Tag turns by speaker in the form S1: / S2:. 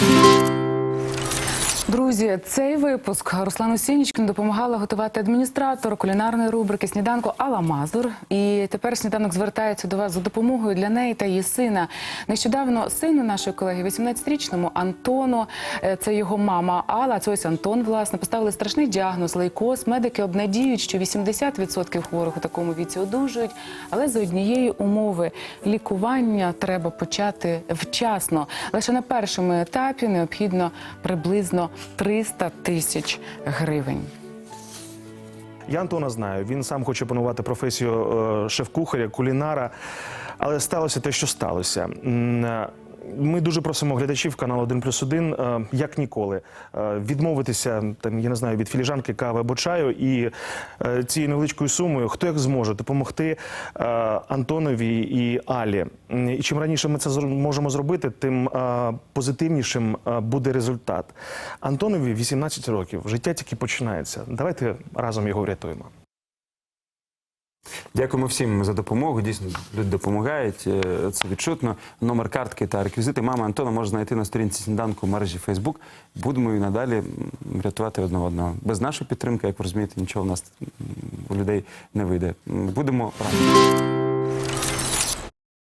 S1: Thank you. Друзі, цей випуск Руслану Сінічкину допомагала готувати адміністратор кулінарної рубрики сніданку Алла Мазур. І тепер сніданок звертається до вас за допомогою для неї та її сина. Нещодавно сину нашої колеги, 18-річному Антону, е, це його мама Алла. Це ось Антон, власне, поставили страшний діагноз лейкоз. Медики обнадіють, що 80% хворих у такому віці одужують, але за однієї умови лікування треба почати вчасно. Лише на першому етапі необхідно приблизно 300 тисяч гривень.
S2: Я Антона знаю. Він сам хоче панувати професію е, шеф-кухаря, кулінара. Але сталося те, що сталося. Ми дуже просимо глядачів каналу 1 плюс 1, е, як ніколи, е, відмовитися там, я не знаю, від філіжанки кави або чаю і е, цією невеличкою сумою, хто як зможе, допомогти Антонові і Алі. І чим раніше ми це можемо зробити, тим позитивнішим буде результат. Антонові 18 років, життя тільки починається. Давайте разом його врятуємо.
S3: Дякуємо всім за допомогу. Дійсно, люди допомагають. е, Це відчутно. Номер картки та реквізити мами Антона можна знайти на сторінці сніданку мережі Фейсбук. Будемо і надалі рятувати одного одного. Без нашої підтримки, як ви розумієте, нічого в нас у людей не вийде. Будемо разом.